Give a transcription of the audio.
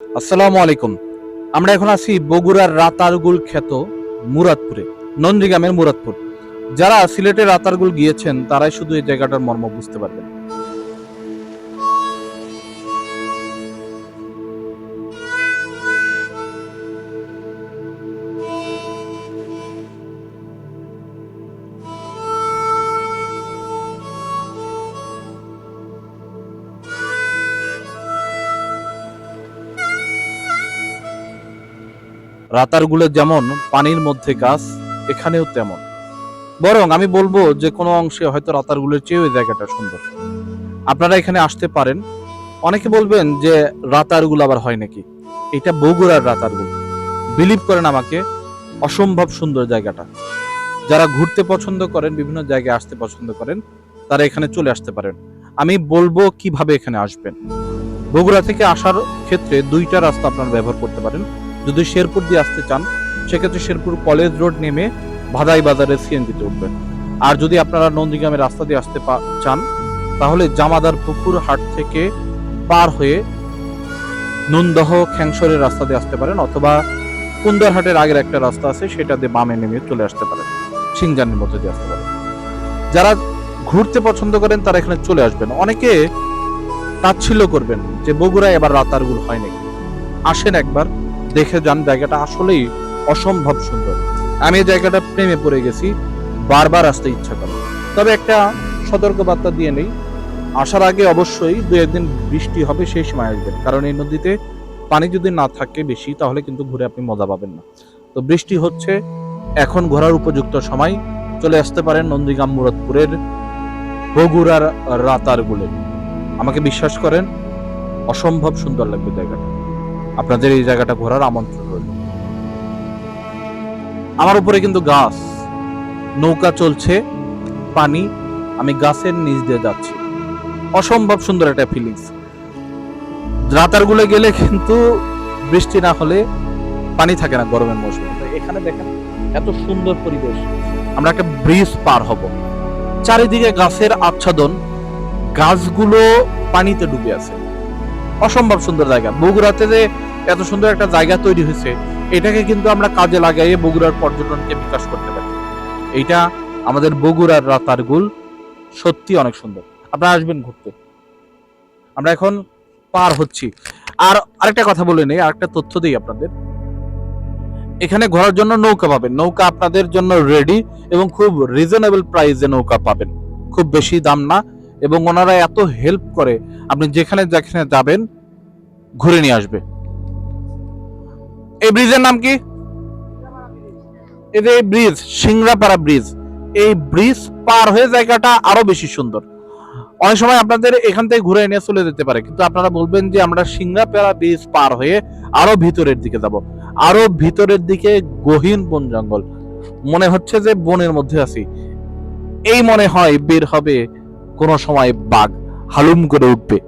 আসসালামু আলাইকুম। আমরা এখন আছি বগুড়ার রাতারগুল খ্যাত মুরাদপুরে, নন্দীগ্রামের মুরাদপুর। যারা সিলেটের রাতারগুল গিয়েছেন, তারাই শুধু এই জায়গাটার মর্ম বুঝতে পারবেন। রাতারগুলের যেমন পানির মধ্যে গাছ, এখানেও তেমন। বরং আমি বলব যে কোনো অংশে হয়তো রাতারগুলের চেয়েও এই জায়গাটা সুন্দর। আপনারা এখানে আসতে পারেন। অনেকে বলবেন যে রাতারগুল আবার হয় নাকি? এটা বগুড়ার রাতারগুল। বিলিভ করেন আমাকে, অসম্ভব সুন্দর জায়গাটা। যারা ঘুরতে পছন্দ করেন, বিভিন্ন জায়গায় আসতে পছন্দ করেন, তারা এখানে চলে আসতে পারেন। আমি বলব কীভাবে এখানে আসবেন। বগুড়া থেকে আসার ক্ষেত্রে দুইটা রাস্তা আপনারা ব্যবহার করতে পারেন। যদি শেরপুর দিয়ে আসতে চান, সেক্ষেত্রে শেরপুর কলেজ রোড নেমে ভাদাই বাজারে সিএনজিতে উঠবেন। আর যদি আপনারা নন্দীগ্রামের রাস্তা দিয়ে আসতে চান, তাহলে জামাদার পুকুর হাট থেকে পার হয়ে নুনদহ খ্যাংসরের রাস্তা দিয়ে আসতে পারেন, অথবা কুন্দরহাটের আগের একটা রাস্তা আছে, সেটা দিয়ে বামে নেমে চলে আসতে পারেন, সিংজানের মধ্যে দিয়ে আসতে পারেন। যারা ঘুরতে পছন্দ করেন, তারা এখানে চলে আসবেন। অনেকে তাচ্ছিল্য করবেন যে বগুড়ায় এবার রাতারগুল হয় নাকি। আসেন একবার দেখে যান জায়গাটা আসলেই অসম্ভব সুন্দর। আমি এই জায়গাটা প্রেমে পড়ে গেছি, বারবার আসতে ইচ্ছা করে। তবে একটা সতর্ক বার্তা দিয়ে নেই। আসার আগে অবশ্যই দু একদিন বৃষ্টি হবে, সেই সময় আসবেন। কারণ এই নদীতে পানি যদি না থাকে বেশি, তাহলে কিন্তু ঘুরে আপনি মজা পাবেন না। তো বৃষ্টি হচ্ছে, এখন ঘোরার উপযুক্ত সময়। চলে আসতে পারেন নন্দীগ্রাম মুরাদপুরের বগুড়ার রাতারগুলে। আমাকে বিশ্বাস করেন, অসম্ভব সুন্দর লাগবে জায়গাটা। আপনাদের এই জায়গাটা ঘোরার আমন্ত্রণ রইল। আমার উপরে কিন্তু গাছ, নৌকা চলছে, পানি, আমি গাছের নিচ দিয়ে যাচ্ছি। অসম্ভব সুন্দর একটা ফিলিংস রাতারগুলো গেলে কিন্তু বৃষ্টি না হলে পানি থাকে না গরমের মৌসুমে। এখানে দেখেন, এত সুন্দর পরিবেশ। আমরা একটা ব্রিজ পার হব। চারিদিকে গাছের আচ্ছাদন, গাছগুলো পানিতে ডুবে আছে। অসম্ভব সুন্দর জায়গা। বগুড়াতে যে এত সুন্দর একটা জায়গা তৈরি হয়েছে, এটাকে কিন্তু আমরা কাজে লাগাইয়ে বগুড়ার পর্যটনকে বিকাশ করতে পারি। এইটা আমাদের বগুড়ার রাতারগুল সত্যি অনেক সুন্দর। আপনারা আসবেন ঘুরতে। আমরা এখন পার হচ্ছি। আর আরেকটা কথা বলে নেই, আরেকটা তথ্য দিই আপনাদের। এখানে ঘোরার জন্য নৌকা পাবেন। নৌকা আপনাদের জন্য রেডি এবং খুব রিজনেবল প্রাইসে নৌকা পাবেন। খুব বেশি দাম না এবং ওনারা এত হেল্প করে, আপনি যেখানে যেখানে যাবেন, ঘুরে নিয়ে আসবে। এই ব্রিজের নাম কি? এই ব্রিজ, সিংড়াপাড়া ব্রিজ। এই ব্রিজ পার হয়ে জায়গাটা আরও বেশি সুন্দর। অনেক সময় আপনাদের এখান থেকে ঘুরে এনে চলে যেতে পারে, কিন্তু আপনারা বলবেন যে আমরা সিংড়াপাড়া ব্রিজ পার হয়ে আরও ভিতরের দিকে যাব। আরও ভিতরের দিকে গহীন বন জঙ্গল। মনে হচ্ছে যে বনের মধ্যে আছি। এই মনে হয় বের হবে কোনো সময় বাঘ হালুম করে উঠবে।